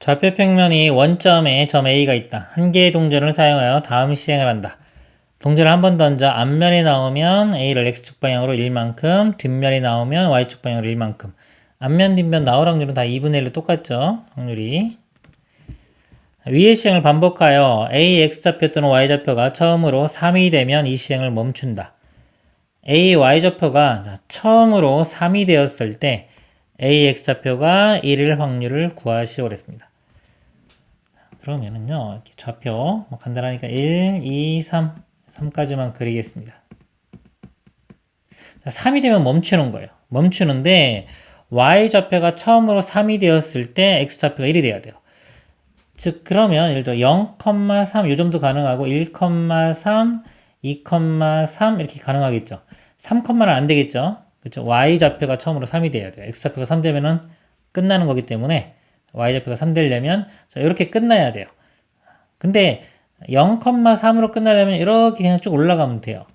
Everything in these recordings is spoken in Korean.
좌표 평면이 원점에 점 A가 있다. 한 개의 동전을 사용하여 다음 시행을 한다. 동전을 한 번 던져 앞면이 나오면 A를 X축 방향으로 1만큼, 뒷면이 나오면 Y축 방향으로 1만큼. 앞면, 뒷면 나올 확률은 다 2분의 1로 똑같죠? 확률이. 위의 시행을 반복하여 A, X좌표 또는 Y좌표가 처음으로 3이 되면 이 시행을 멈춘다. A, Y좌표가 자, 처음으로 3이 되었을 때 A, X좌표가 1일 확률을 구하시오 그랬습니다. 그러면은요, 이렇게 좌표, 뭐 간단하니까 1, 2, 3, 3까지만 그리겠습니다. 자, 3이 되면 멈추는 거예요. 멈추는데, y좌표가 처음으로 3이 되었을 때 x좌표가 1이 돼야 돼요. 즉, 그러면 예를 들어 0,3, 요 정도 가능하고 1,3, 2,3 이렇게 가능하겠죠. 3,는 안 되겠죠. 그렇죠. y좌표가 처음으로 3이 돼야 돼요. x좌표가 3 되면은 끝나는 거기 때문에 y좌표가 3 되려면 자, 이렇게 끝나야 돼요. 근데 0,3으로 끝나려면 이렇게 그냥 쭉 올라가면 돼요.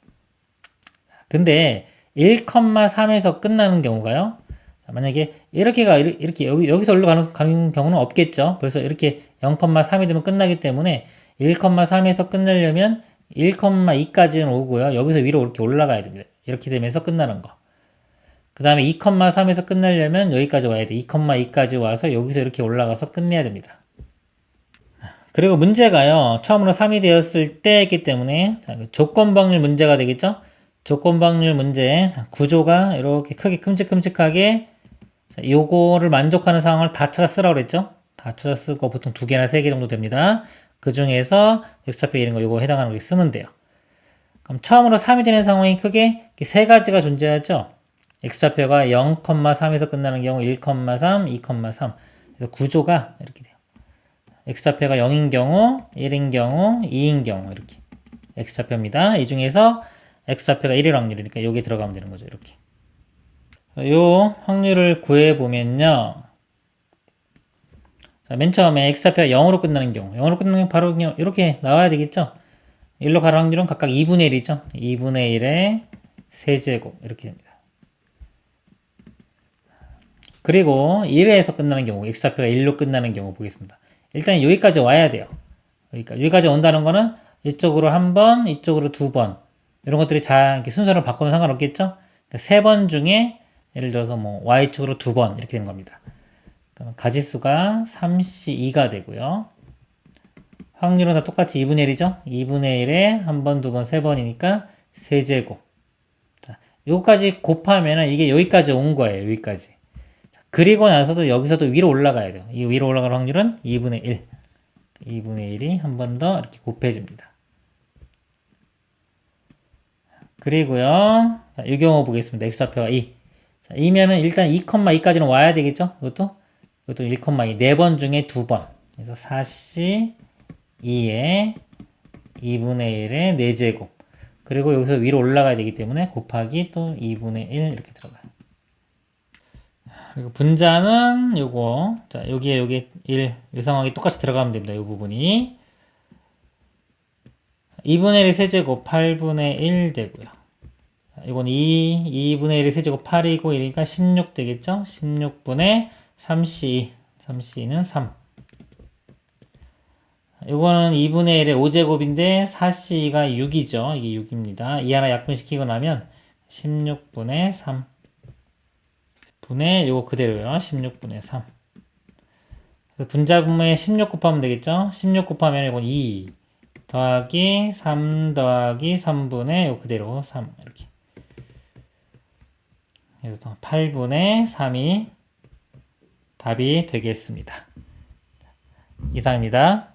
근데 1,3에서 끝나는 경우가요. 자, 만약에 이렇게가 이렇게 여기 여기서 올라가는 가는 경우는 없겠죠. 그래서 이렇게 0,3이 되면 끝나기 때문에 1,3에서 끝내려면 1,2까지는 오고요. 여기서 위로 이렇게 올라가야 됩니다. 이렇게 되면서 끝나는 거. 그 다음에 2,3에서 끝내려면 여기까지 와야 돼. 2,2까지 와서 여기서 이렇게 올라가서 끝내야 됩니다. 그리고 문제가요. 처음으로 3이 되었을 때이기 때문에 자, 그 조건방률 문제가 되겠죠. 조건방률 문제 자, 구조가 이렇게 크게 큼직큼직하게 자, 요거를 만족하는 상황을 다 찾아 쓰라고 그랬죠. 다 찾아 쓰고 보통 두 개나 세 개 정도 됩니다. 그 중에서 x좌표 이런 거 요거 해당하는 거 쓰면 돼요. 그럼 처음으로 3이 되는 상황이 크게 세 가지가 존재하죠. X좌표가 0,3에서 끝나는 경우 1,3, 2,3. 그래서 구조가 이렇게 돼요. x좌표가 0인 경우, 1인 경우, 2인 경우 이렇게 x좌표입니다. 이 중에서 x좌표가 1일 확률이니까 여기 들어가면 되는 거죠. 이렇게. 요 확률을 구해 보면요. 자, 맨 처음에 x좌표가 0으로 끝나는 경우, 0으로 끝나는 경우 바로 그냥 이렇게 나와야 되겠죠. 1로 갈 확률은 각각 2분의 1이죠. 2분의 1의 세제곱 이렇게 됩니다. 그리고 1에서 끝나는 경우, x좌표가 1로 끝나는 경우 보겠습니다. 일단 여기까지 와야 돼요. 여기까지. 여기까지 온다는 거는 이쪽으로 한 번, 이쪽으로 두 번. 이런 것들이 자, 이렇게 순서를 바꾸면 상관없겠죠? 그러니까 세번 중에 예를 들어서 뭐 y축으로 두 번 이렇게 되는 겁니다. 그러면 가지수가 3c2가 되고요. 확률은 다 똑같이 2분의 1이죠? 2분의 1에 한 번, 두 번, 세 번이니까 세제곱. 자, 요거까지 곱하면은 이게 여기까지 온 거예요. 여기까지. 그리고 나서도 여기서도 위로 올라가야 돼요. 이 위로 올라갈 확률은 2분의 1. 2분의 1이 한 번 더 이렇게 곱해집니다. 그리고요. 자, 이 경우 보겠습니다. x좌표가 2. 자, 2면은 일단 2,2까지는 와야 되겠죠? 이것도? 이것도 1,2. 4번 중에 2번. 그래서 4c 2에 2분의 1의 4제곱. 그리고 여기서 위로 올라가야 되기 때문에 곱하기 또 2분의 1 이렇게 들어가요. 그리고 분자는 요거 자 여기에 여기 1, 이 상황이 똑같이 들어가면 됩니다. 이 부분이 2분의 1의 세제곱 8분의 1 되고요. 자, 이건 2, 2분의 1의 세제곱 8이고 1이니까 16 되겠죠? 16분의 3c, 3c는 3. 이거는 2분의 1의 5제곱인데 4c가 6이죠. 이게 6입니다. 이 하나 약분시키고 나면 16분의 3. 분의 요거 그대로요. 16분의 3. 분자분모에 16 곱하면 되겠죠? 16 곱하면 이건 2 더하기 3 더하기 3분의 요 그대로 3 이렇게. 그래서 8분의 3이 답이 되겠습니다. 이상입니다.